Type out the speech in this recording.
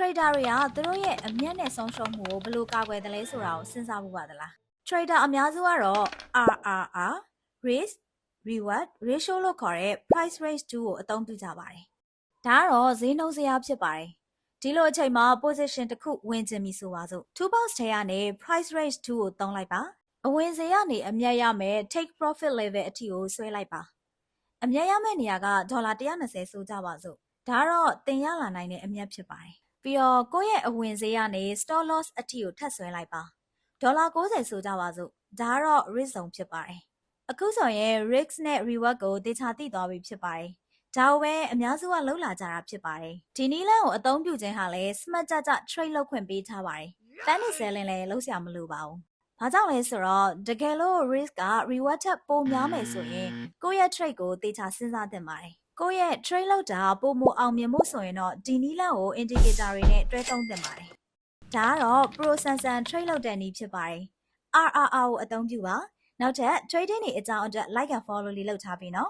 trader တွေကသူတို့ရဲ့အမျက်နဲ့ဆုံးရှုံးမှုကိုဘယ်လိုကာကွယ်တယ်လဲဆိုတာကိုစဉ်းစားဖို့ပါသလား trader အများစုကတော့ RRR risk reward ratio လို့ခေါ်တဲ့ price range 2ကိုအသုံးပြုကြပါတယ်ဒါကတော့ဈေးနှုန်းစရာဖြစ်ပါတယ်ဒီလိုအချိန်မှာ position တစ်ခုဝင်ကျင်ပြီဆိုပါစို့2 box ထဲကနေ price range 2ကိုသုံးလိုက်ပါအဝင်ဈေးကနေအမြတ်ရမယ် take profit level အထိကိုဆွဲလိုက်ပါအမြတ်ရမယ့်နေရာကဒေါ်လာ120ဆိုကြပါစို့ဒါကတော့တင်ရလာနိုင်တဲ့အမြတ်ဖြစ်ပါတယ် ပြီးတော့ကိုယ့်ရဲ့အဝင်ဈေးကနေ stop loss အထိကိုထပ်ဆွဲလိုက်ပါဒေါ်လာ90ဆိုကြပါစို့ဒါကတော့ risk zone ဖြစ်ပါတယ်အခုဆိုရင် risk နဲ့ reward ကိုတေချာသိသွားပြီဖြစ်ပါတယ်ဒါကိုပဲအများစုကလှုပ်လာကြတာဖြစ်ပါတယ်ဒီနည်းလမ်းကိုအသုံးပြုခြင်းဟာလည်း smart ကြကြ trade လုပ်ခွင့်ပေးထားပါတယ် panic selling လည်းလုပ်စရာမလိုပါဘူးဘာကြောင့်လဲဆိုတော့တကယ်လို့ risk က reward ထက်ပိုများမယ်ဆိုရင်ကိုယ့်ရဲ့ trade ကိုတေချာစဉ်းစားသင့်ပါတယ် ကိုယ့်ရဲ့ trade လုပ်တာပိုမိုအောင်မြင်မှုဆိုရင်တော့ဒီနည်းလမ်းကို indicator တွေနဲ့တွဲသုံးသင့်ပါတယ်ဒါကတော့ pro ဆန်ဆန် trade လုပ်တဲ့နည်းဖြစ်ပါတယ် RRR ကိုအသုံးပြုပါနောက်ထပ် trading တွေအကြောင်းအတွက် like and follow လေးလုပ်ထားပြီနော်